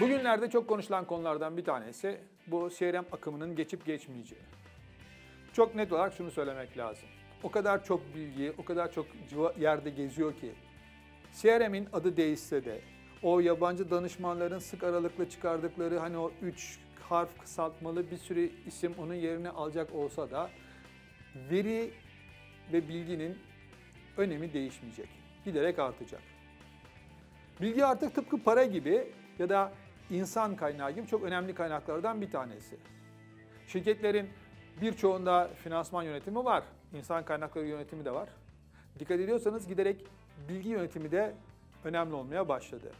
Bugünlerde çok konuşulan konulardan bir tanesi bu CRM akımının geçip geçmeyeceği. Çok net olarak şunu söylemek lazım. O kadar çok bilgi, o kadar çok yerde geziyor ki CRM'in adı değişse de o yabancı danışmanların sık aralıklı çıkardıkları hani o üç harf kısaltmalı bir sürü isim onun yerine alacak olsa da veri ve bilginin önemi değişmeyecek. Giderek artacak. Bilgi artık tıpkı para gibi ya da insan kaynağı gibi çok önemli kaynaklardan bir tanesi. Şirketlerin birçoğunda finansman yönetimi var, insan kaynakları yönetimi de var. Dikkat ediyorsanız giderek bilgi yönetimi de önemli olmaya başladı.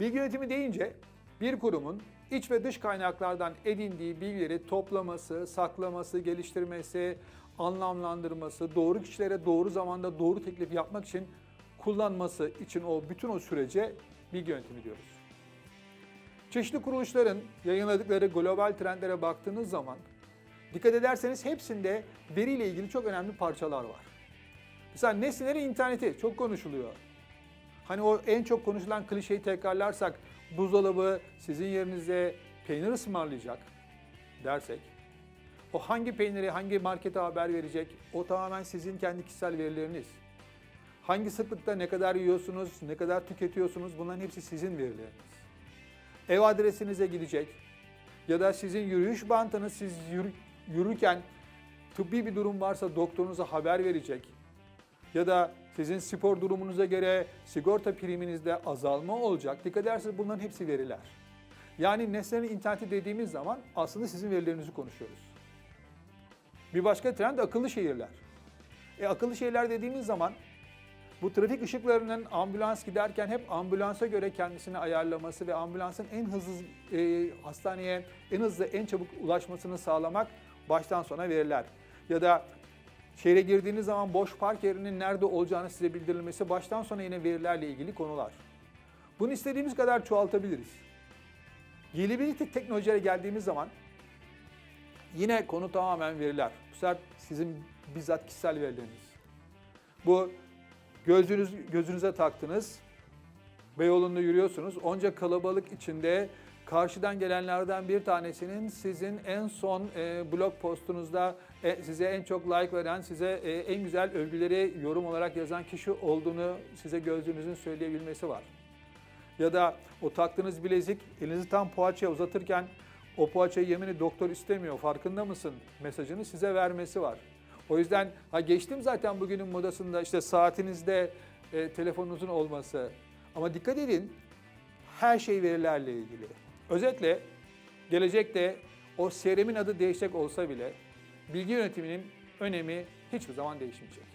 Bilgi yönetimi deyince bir kurumun iç ve dış kaynaklardan edindiği bilgileri toplaması, saklaması, geliştirmesi, anlamlandırması, doğru kişilere doğru zamanda doğru teklif yapmak için kullanması için o bütün o sürece bilgi yönetimi diyoruz. Çeşitli kuruluşların yayınladıkları global trendlere baktığınız zaman dikkat ederseniz hepsinde veriyle ilgili çok önemli parçalar var. Mesela nesnelerin interneti çok konuşuluyor. Hani o en çok konuşulan klişeyi tekrarlarsak buzdolabı sizin yerinize peynir ısmarlayacak dersek o hangi peyniri hangi markete haber verecek o tamamen sizin kendi kişisel verileriniz. Hangi sıklıkta ne kadar yiyorsunuz, ne kadar tüketiyorsunuz bunların hepsi sizin verileriniz. Ev adresinize gidecek ya da sizin yürüyüş bantınız siz yürü- yürürken tıbbi bir durum varsa doktorunuza haber verecek ya da sizin spor durumunuza göre sigorta priminizde azalma olacak. Dikkat ederseniz bunların hepsi veriler. Yani nesnelerin interneti dediğimiz zaman aslında sizin verilerinizi konuşuyoruz. Bir başka trend akıllı şehirler. E, akıllı şehirler dediğimiz zaman bu trafik ışıklarının ambulans giderken hep ambulansa göre kendisini ayarlaması ve ambulansın en hızlı e, hastaneye en hızlı en çabuk ulaşmasını sağlamak baştan sona veriler. Ya da şehre girdiğiniz zaman boş park yerinin nerede olacağını size bildirilmesi baştan sona yine verilerle ilgili konular. Bunu istediğimiz kadar çoğaltabiliriz. Yeni teknolojilere geldiğimiz zaman yine konu tamamen veriler. Bu sefer sizin bizzat kişisel verileriniz. Bu gözünüz gözünüze taktınız. Beyoğlu'nda yürüyorsunuz. Onca kalabalık içinde karşıdan gelenlerden bir tanesinin sizin en son e, blog postunuzda e, size en çok like veren, size e, en güzel övgüleri yorum olarak yazan kişi olduğunu size gözünüzün söyleyebilmesi var. Ya da o taktığınız bilezik elinizi tam poğaçaya uzatırken o poğaçayı yemini doktor istemiyor farkında mısın mesajını size vermesi var. O yüzden ha geçtim zaten bugünün modasında işte saatinizde e, telefonunuzun olması. Ama dikkat edin her şey verilerle ilgili. Özetle gelecekte o CRM'in adı değişecek olsa bile bilgi yönetiminin önemi hiçbir zaman değişmeyecek.